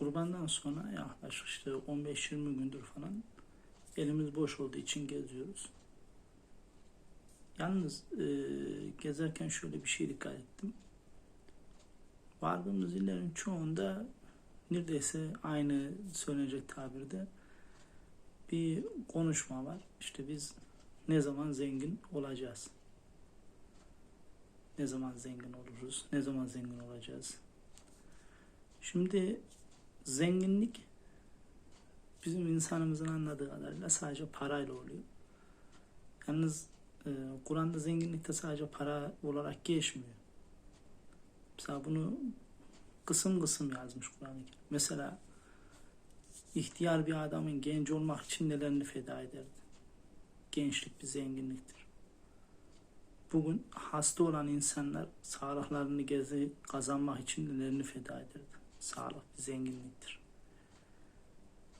kurbandan sonra yaklaşık işte 15-20 gündür falan elimiz boş olduğu için geziyoruz. Yalnız e, gezerken şöyle bir şey dikkat ettim. Vardığımız illerin çoğunda neredeyse aynı söylenecek tabirde bir konuşma var. İşte biz ne zaman zengin olacağız? Ne zaman zengin oluruz? Ne zaman zengin olacağız? Şimdi zenginlik bizim insanımızın anladığı kadarıyla sadece parayla oluyor. Yalnız e, Kur'an'da zenginlikte sadece para olarak geçmiyor. Mesela bunu kısım kısım yazmış Kur'an-ı. Mesela ihtiyar bir adamın genç olmak için nelerini feda ederdi? Gençlik bir zenginliktir. Bugün hasta olan insanlar sağlıklarını gezi kazanmak için nelerini feda ederdi? Sağlık zenginliktir.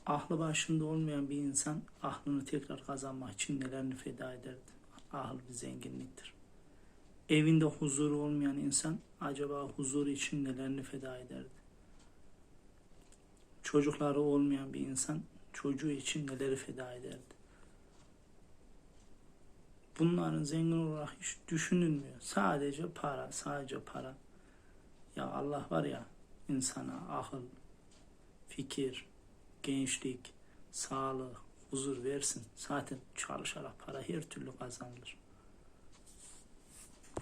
Aklı başında olmayan bir insan aklını tekrar kazanmak için nelerini feda ederdi? Akıl bir zenginliktir. Evinde huzuru olmayan insan acaba huzuru için nelerini feda ederdi? Çocukları olmayan bir insan çocuğu için neleri feda ederdi? Bunların zengin olarak hiç düşünülmüyor. Sadece para, sadece para. Ya Allah var ya insana akıl, fikir, gençlik, sağlık, huzur versin. Zaten çalışarak para her türlü kazanılır.